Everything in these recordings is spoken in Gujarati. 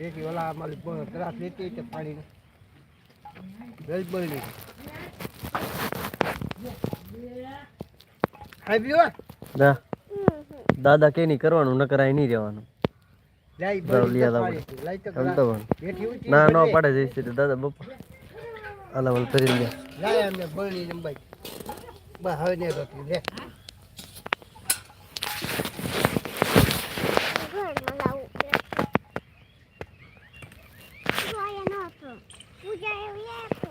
રેતી ઓલા અમારી ત્રાસ લેતી છે પાણીનો વેલ બળી ખાઈ પીવો દા દાદા કે નહીં કરવાનું ન કરાય નહીં રહેવાનું. ના નો. પાડે જઈશ દાદા બપ્પા અલા બોલ ફરી લે. ને હવે ને રોટલી લે ઘરમાં લાવું પૂજા નતો પૂજા એવી હતો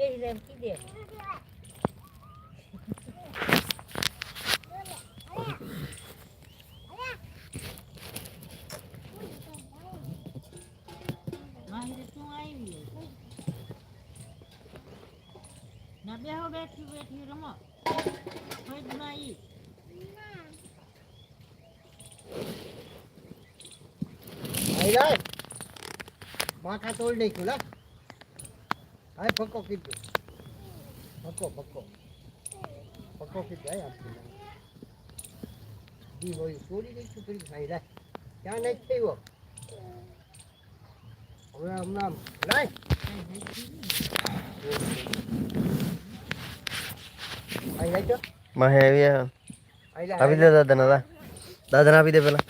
ઈ વાળું લે પકડી. ના બેહો બેઠી બેઠી રમો. ફોજમાં ઈ. આઈ લાય માથા તોડ નાખ્યું, લા. હાય પક્કો કીધું. પક્કો પક્કો પક્કો કીધું હાય આપી દી હોય તોડી નાખ્યું પેલી ખાઈ લાય ક્યાં નહીં થયો હવે હમણાં લાય. માહે આવી આપી દે દાદા ના આપી દે પેલા.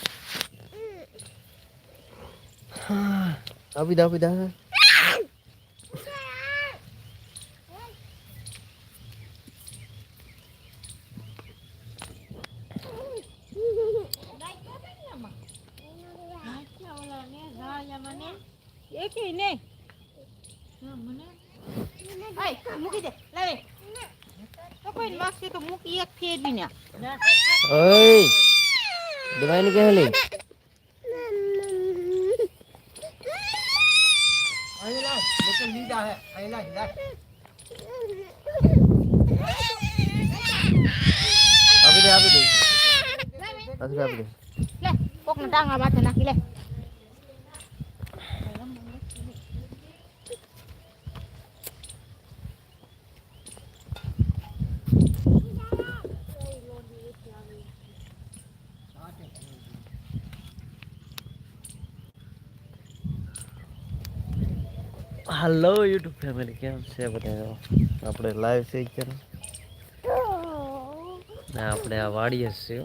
આપી દે આપી દે હા. નાખ્યા ઓલા ને ઝાડિયા મને એકે ને હા, મને આય મૂકી દે લાવે માગશે તો મૂકી એક ફેરવી ને. ઓય દવાઈ ની કહે લે આપી દે આપી દે આપી દે લે કોકને ટાંગા માથે નાખી લે. હાલો યુટ્યુબ ફેમિલી કેમ છે બધા? આપણે લાઈવ છે અત્યારે. ના આપણે આ વાડીએ છીએ.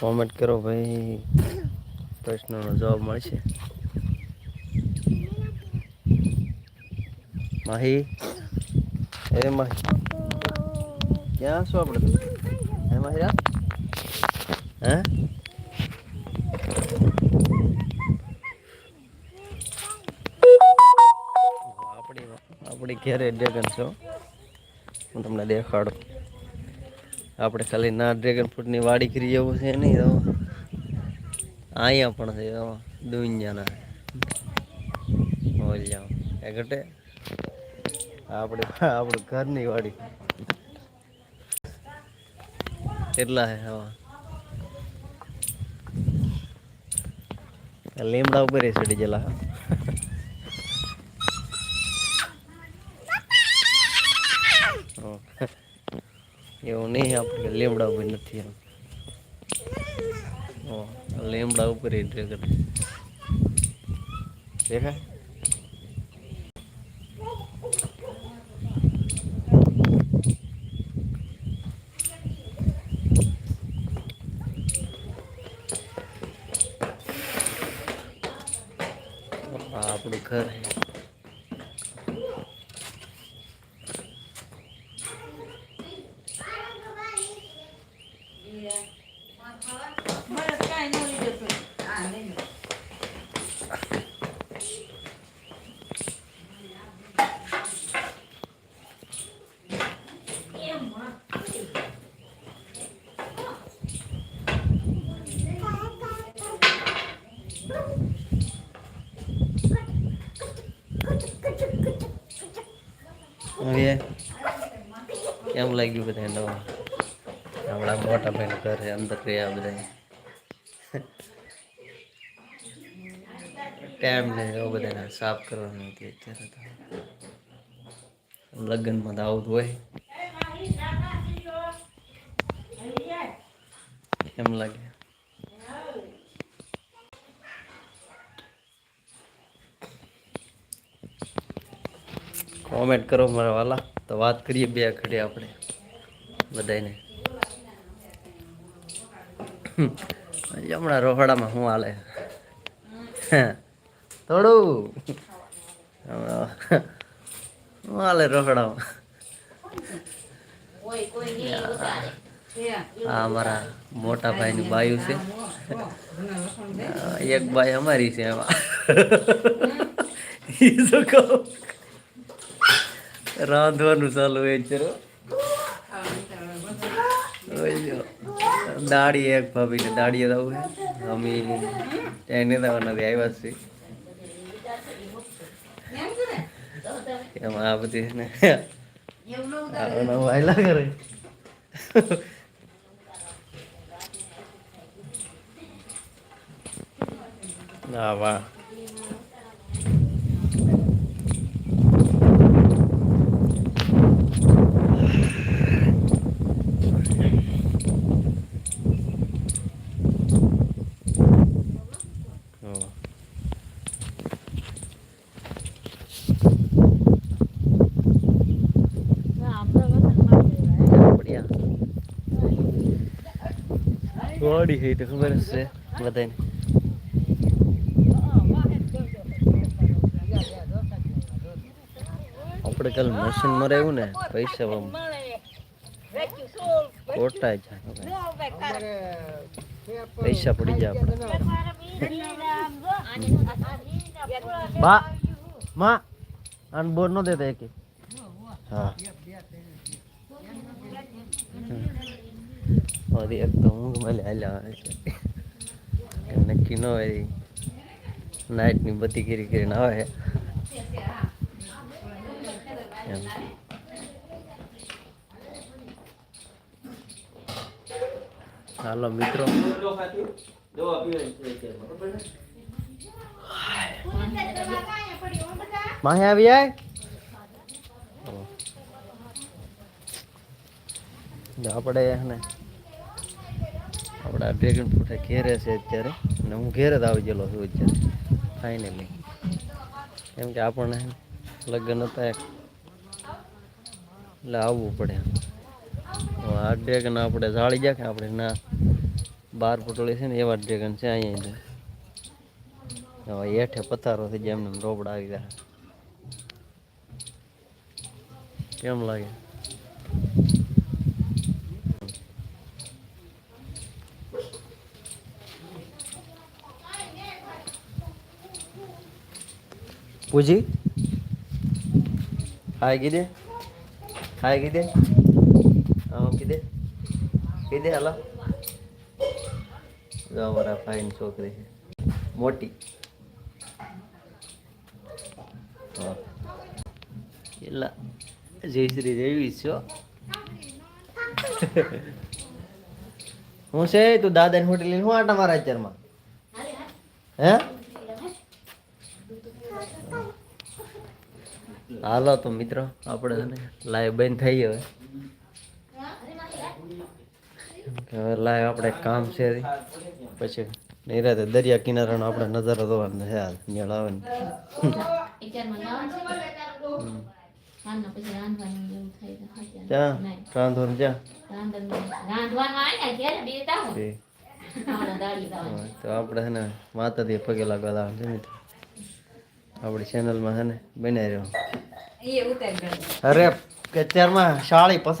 કોમેન્ટ કરો ભાઈ. પ્રશ્નનો જવાબ મળશે. માહી? એ માહી. ક્યાં શું આપણે હે માહી રા હે? આપણી આપણી ઘેરે ડ્રેગન છો. હું તમને દેખાડું. આપણે ખાલી ના ડ્રેગન ફ્રૂટની વાડી કરી જવું છે નહીં તો અહીંયા પણ છે તો દુનિયાના. જાઓ એ ઘટે? આપણે, આપણું ઘરની વાડી. કેટલા છે હવા લીમડા ઉપર ચડી ગયેલા. એવું નહીં આપણે લીમડા ઉપર નથી એમ. લીમડા ઉપર એ ડ્રેગન દેખાય? આપણું ઘર કેમ લાગ્યું બધા નવા? આપણા મોટા ભાઈ ઘર અંદર રહ્યા બધા ટાઈમ ને એવું બધાને સાફ કરવાનું હતી અત્યારે તો લગ્નમાં તો આવું હોય. કેમ લાગે? કોમેન્ટ કરો મારા વાલા. તો વાત કરીએ બે ઘડી આપણે બધાને હમણાં રોહડામાં શું હાલે? થોડું શું હાલે રોહડામાં. આ અમારા મોટા ભાઈની બાયુ છે. એક બાઈ અમારી છે એમાં. રાંધવાનું ચાલુ હોય છે રો. દાડી એક ભાભી ને દાડીએ જવું છે. અમે એને જવાના નથી આવ્યા છે એમાં આ બધી છે ને. વાયલા કરે ના વાહ. ગાડી હે તો ખબર જ છે બધાને આપણે કાલ મશીન મરાવ્યું ને, પૈસા ખોટા જ અમારે છે પણ પૈસા પડી જાય આપણે. બા, માં, આને બોર નો દેતા એક. હા. હરી એક તો ઊંઘ મળે હાલ્યા છે નક્કી ન હોય નાઇટની બધી કરી કરીને આવે એમ હાલો મિત્રો માહે આવી જાય આપણે ને આપણા ડ્રેગન ફ્રૂટ ઘેરે છે અત્યારે. અને હું ઘેરે જ આવી ગયેલો છું અત્યારે ફાઇનલી કેમ કે આપણને લગ્ન હતા એટલે આવવું પડે. આ ડ્રેગન આપણે જાળી જાય કે આપણે ના બાર પટોળી છે ને એવા ડ્રેગન છે અહીંયા હવે હેઠે પથારો થઈ જાય એમને એમ રોબડા આવી જાય કેમ લાગે? પૂજી? હાય કીધે હાય કીધે હા કીધે કીધે હાલો. જો અમારા ફાઇન છોકરી છે. મોટી. કેટલા? એલા જય શ્રી દેવી છો, હું. છે, તું દાદાની હોટેલ હું આટા મારા અત્યારમાં? હે? હાલો તો મિત્રો આપણે લાઈવ બંધ થઈ હવે હવે લાઈવ આપણે કામ છે પછી નિરાતે દરિયા કિનારાનો આપણે નજારો જોવાનો છે આ મેળ આવે ને. અત્યારમાં છે હમ. સાંજના પછી રાંધવાનું એવું તો અત્યારે ક્યાં? નહીં. રાંધવાનું ક્યાં? રાંધવાનું રાંધવાનું આયા ત્યારે બે. તાવ તે હમણાં દાળી દાળ હા, તો આપણે છે ને માતા પગે લાગવા લાવવાનું છે મિત્રો. આપણી ચેનલમાં છે ને બનાવી રહ્યો. અરે અત્યારમાં શાળી પસાર